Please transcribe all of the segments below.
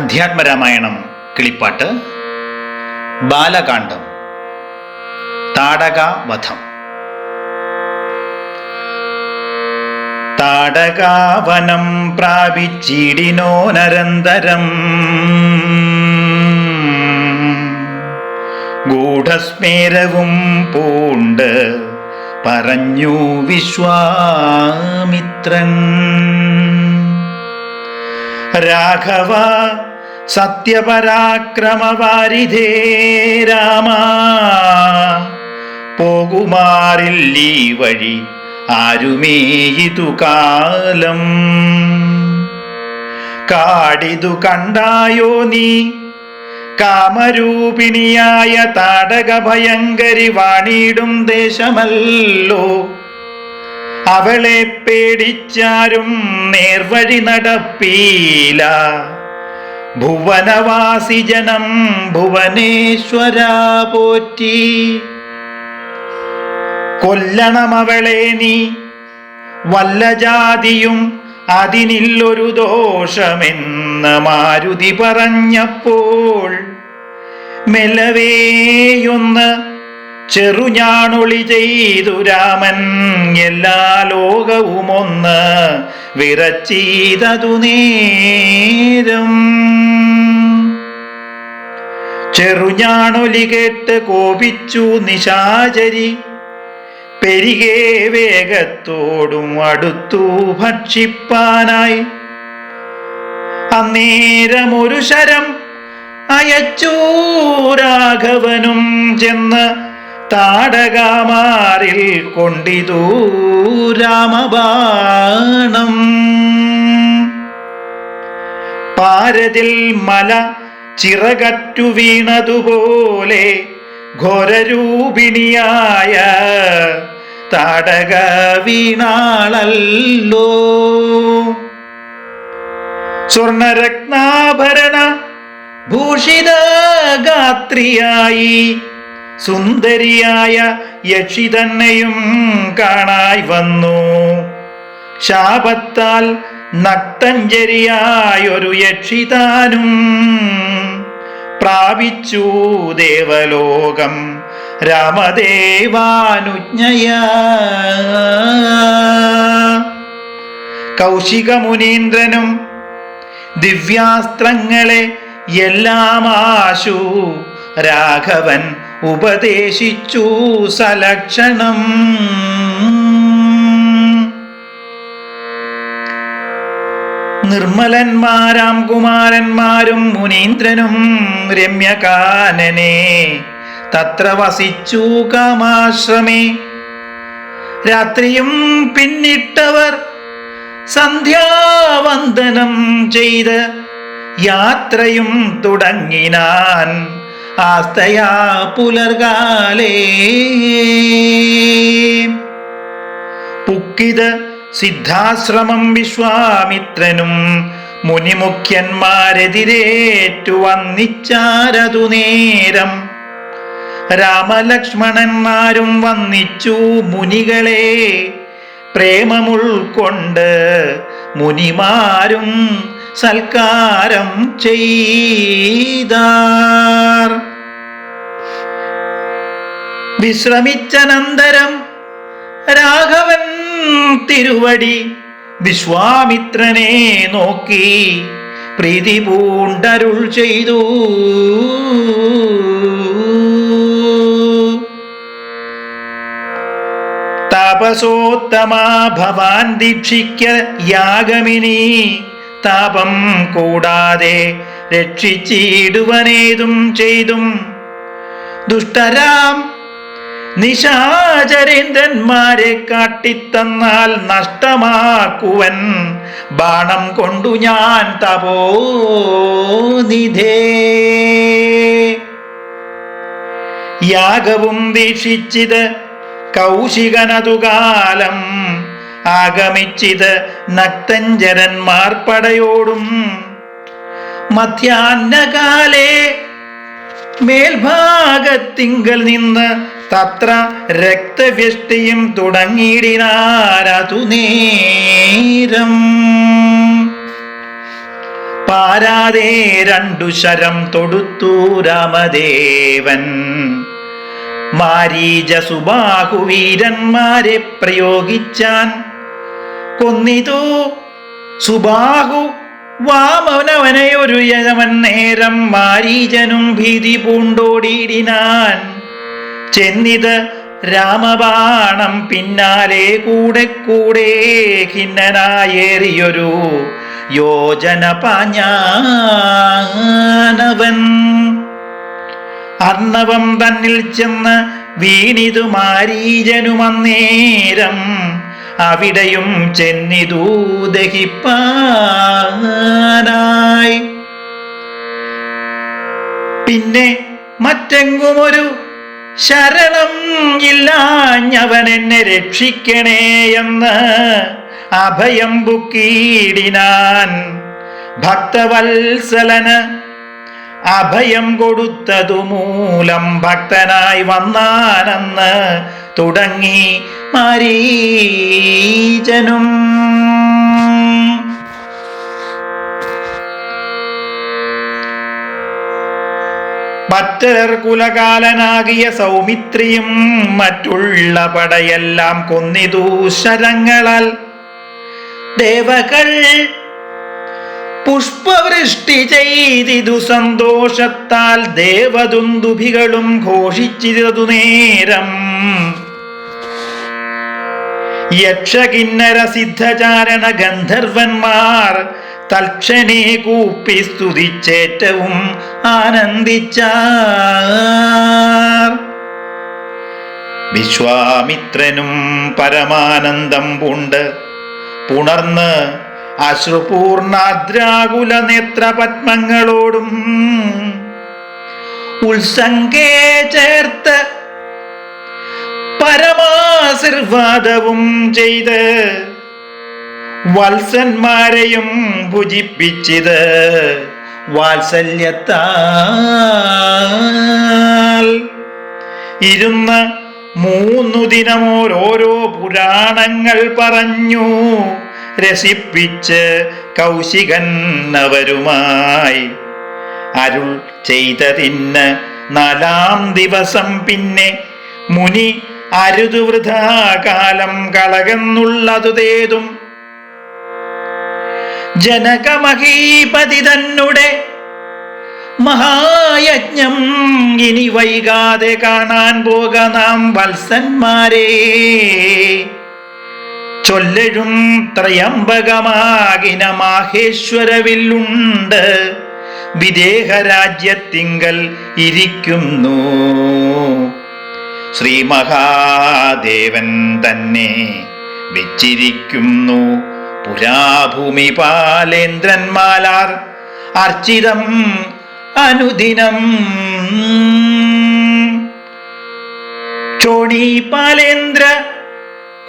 അധ്യാത്മരാമായണം കിളിപ്പാട്ട് ബാലകാന്ഡം താടകാവധം. താടകാവനം പ്രാപിച്ചിടിനോ നരന്തരം. ഗൂഢസ്മേരവും പൂണ്ട് പറഞ്ഞു വിശ്വാമിത്രൻ. രാഘവ സത്യപരാക്രമവാരിധേ രാമ. പോകുമാറില്ലീ വഴി ആരുമേയിതു കാലം? കാടിതു കണ്ടായോ നീ? കാമരൂപിണിയായ താടക ഭയങ്കരി വാണിടും ദേശമല്ലോ. അവളെ പേടിച്ചാരും നേർവഴി നടപ്പീല. ഭുവനവാസി ജനം ഭുവനേശ്വര പോറ്റി. കൊല്ലണമവളെ നീ വല്ല ജാതിയും അതിനില്ലൊരു ദോഷമെന്ന് മാരുതി പറഞ്ഞപ്പോൾ മെലവേയൊന്ന് ചെറുഞാണൊളി ചെയ്തു രാമൻ എല്ലാ ലോകവുമൊന്ന് വിറച്ചീതതു നേരം. ചെറുഞാണൊലി കേട്ട് കോപിച്ചു നിശാചരി പെരികെ വേഗത്തോടും അടുത്തു ഭക്ഷിപ്പാനായി. അന്നേരമൊരു ശരം അയച്ചു രാഘവനും ചെന്ന് താടകാമാറിൽ കൊണ്ടിതു രാമബാണം. പാരതിൽ മല ചിറകറ്റു വീണതുപോലെ ഘോരരൂപിണിയായ താടക വീണാളല്ലോ സ്വർണരത്നാഭരണ ഭൂഷിത ഗാത്രിയായി സുന്ദരിയായ യക്ഷി തന്നെയും കാണായി വന്നു. ശാപത്താൽ നക്തഞ്ജരിയായൊരു യക്ഷിതാനും പ്രാപിച്ചു ദേവലോകം രാമദേവാനുജ്ഞയ. കൗശിക മുനീന്ദ്രനും ദിവ്യാസ്ത്രങ്ങളെ എല്ലാം ആശു രാഘവൻ ഉപദേശിച്ചു സലക്ഷണം. നിർമ്മലന്മാരാം കുമാരന്മാരും മുനീന്ദ്രനും രമ്യകാനനെ തത്ര വസിച്ചു കാമാശ്രമേ. രാത്രിയും പിന്നിട്ടവർ സന്ധ്യാവന്ദനം ചെയ്ത് യാത്രയും തുടങ്ങിനാൻ ആസ്തയാ പുലർകാലേ. പുക്കിത് സിദ്ധാശ്രമം വിശ്വാമിത്രനും മുനിമുഖ്യന്മാരെതിരേറ്റു വന്നിച്ചാരതു നേരം. രാമലക്ഷ്മണന്മാരും വന്നിച്ചു മുനികളെ പ്രേമമുൾക്കൊണ്ട് മുനിമാരും സൽക്കാരം ചെയ്താർ. വിശ്രമിച്ചനന്തരം രാഘവൻ തിരുവടി വിശ്വാമിത്രനെ നോക്കി പ്രീതി പൂണ്ടരുൾ ചെയ്തു. താപസോത്തമാ ഭവാൻ ദീക്ഷിക്ക യാഗമിനി. താപം കൂടാതെ രക്ഷിച്ചിടുവനേതും ചെയ്തും. ദുഷ്ടരാം നിശാചരേന്ദ്രന്മാരെ കാട്ടിത്തന്നാൽ നഷ്ടമാക്കുവൻ. ബാണം കൊണ്ടു ഞാൻ തപോനിധേ. യാഗവും വീക്ഷിച്ചിത് കൗശികനതുകാലം. ആഗമിച്ചിത് നക്തഞ്ചരന്മാർ പടയോടും മധ്യാഹ്നകാലേ മേൽഭാഗത്തിങ്കൽ നിന്ന് തത്ര രക്തവ്യഷ്ടിയും തുടങ്ങിയിടിനാരതു നേരം. പാരാതെ രണ്ടു ശരം തൊടുത്തു രാമദേവൻ. മാരീജ സുബാഹുവീരന്മാരെ പ്രയോഗിച്ചാൻ കൊന്നിതു. സുബാഹു വാമനവനെയൊരു യവൻ നേരം മാരീജനും ഭീതി പൂണ്ടോടിയിടിനാൻ. ചെന്നിത് രാമബാണം പിന്നാലെ കൂടെ കൂടെ ഖിന്നനായേറിയൊരു യോജന പാഞ്ഞാനവൻ. അർണവം തന്നിൽ ചെന്ന് വീണിതു മാരീജനുമന്നേരം അവിടെയും ചെന്നിതു പിന്നെ മറ്റെങ്കുമൊരു ശരണം ഇല്ലാഞ്ഞവൻ എന്നെ രക്ഷിക്കണേ എന്ന് അഭയം ബുക്കീടിനാൻ ഭക്തവത്സലന് അഭയം കൊടുത്തതു മൂലം ഭക്തനായി വന്നാനെന്ന് തുടങ്ങി മാരീചനും ഭക്തർ കുലകാലനാകിയ സൗമിത്രിയും മറ്റുള്ള പടയെല്ലാം കൊന്നിതു ശരങ്ങളാൽ. ദേവകൾ പുഷ്പവൃഷ്ടി ചെയ്തിതു സന്തോഷത്താൽ ദേവദുന്ദുഭികളും ഘോഷിച്ചിരുതു നേരം. യക്ഷകിന്നര സിദ്ധചാരണ ഗന്ധർവന്മാർ തൽക്ഷണേ കൂപ്പി സ്തുതിച്ചേറ്റവും ആനന്ദിച്ച വിശ്വാമിത്രനും പരമാനന്ദം പൂണ്ട്. പുണർന്ന് അശ്രുപൂർണാദ്രാകുല നേത്രപത്മങ്ങളോടും ഉത്സംഗേ ചേർത്ത് പരമാശീർവാദവും ചെയ്ത് വത്സന്മാരെയും ഭുജിപ്പിച്ചത് വാത്സല്യത്താൽ. ഇരുന്ന് മൂന്നു ദിനം ഓരോരോ പുരാണങ്ങൾ പറഞ്ഞു രസിപ്പിച്ച് കൗശികൻ അവരുമായി അരുൾ ചെയ്തതിന് നാലാം ദിവസം പിന്നെ മുനി അരുതുവൃതാകാലം കളകെന്നുള്ളതു തേതും ജനകമഹീപതി തന്നെ മഹായജ്ഞം ഇനി വൈകാതെ കാണാൻ പോക നാം വത്സന്മാരെ. ചൊല്ലഴും ത്രയംബകമാകിന മാഹേശ്വരവില്ലുണ്ട്. വിദേഹരാജ്യത്തിങ്കൽ ഇരിക്കുന്നു. ശ്രീ മഹാദേവൻ തന്നെ വെച്ചിരിക്കുന്നു. പുരാഭൂമി പാലേന്ദ്രന്മാലാർ അർച്ചിതം അനുദിനം. ചോണി പാലേന്ദ്ര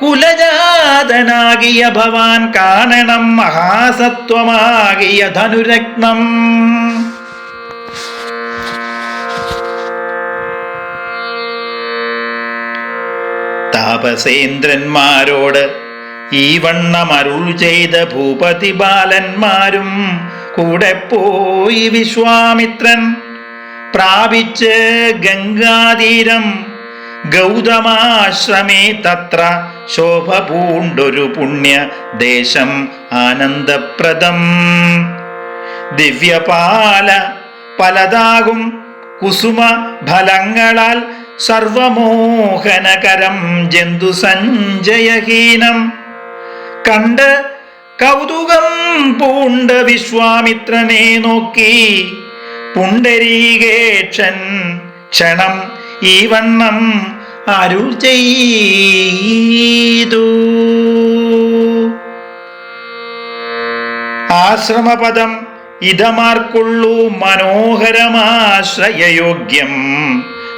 കുലജാതനാകിയ ഭവാൻ കാണണം മഹാസത്വമാകിയ ധനുരത്നം. താപസേന്ദ്രന്മാരോട് ഈ വണ്ണമരുൾ ചെയ്ത ഭൂപതി ബാലന്മാരും കൂടെ പോയി വിശ്വാമിത്രൻ. പ്രാപിച്ച് ഗംഗാതീരം ഗൗതമാശ്രമേ തത്ര ശോഭ പൂണ്ടൊരു പുണ്യ ദേശം ആനന്ദപ്രദം. ദിവ്യപാല പലതാകും കുസുമ ഫലങ്ങളാൽ സർവമോഹനകരം ജന്തു സഞ്ജയഹീനം കണ്ട് കൗതുകം പൂണ്ട വിശ്വാമിത്രനെ നോക്കി. പുണ്ടരീകേക്ഷൻ ക്ഷണം ഈ വണ്ണം അരുൾ ചെയ്തു. ആശ്രമപദം ഇതമാർക്കുള്ളൂ മനോഹരമാശ്രയയോഗ്യം.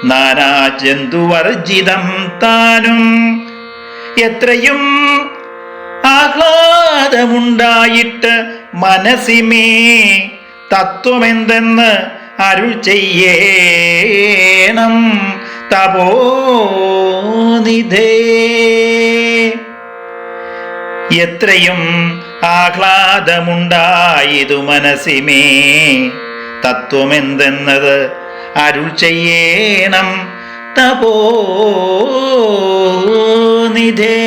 നാനാജന്തുവർജിതം താനും എത്രയും ആഹ്ലാദമുണ്ടായിട്ട് മനസ്സിമേ തത്വമെന്തെന്ന് അരുൾ ചെയ്യേണം തപോനിധേ. എത്രയും ആഹ്ലാദമുണ്ടായിതു മനസ്സിമേ തത്വമെന്തെന്നത് അരുൾ ചെയ്യേണം തപോ നിധേ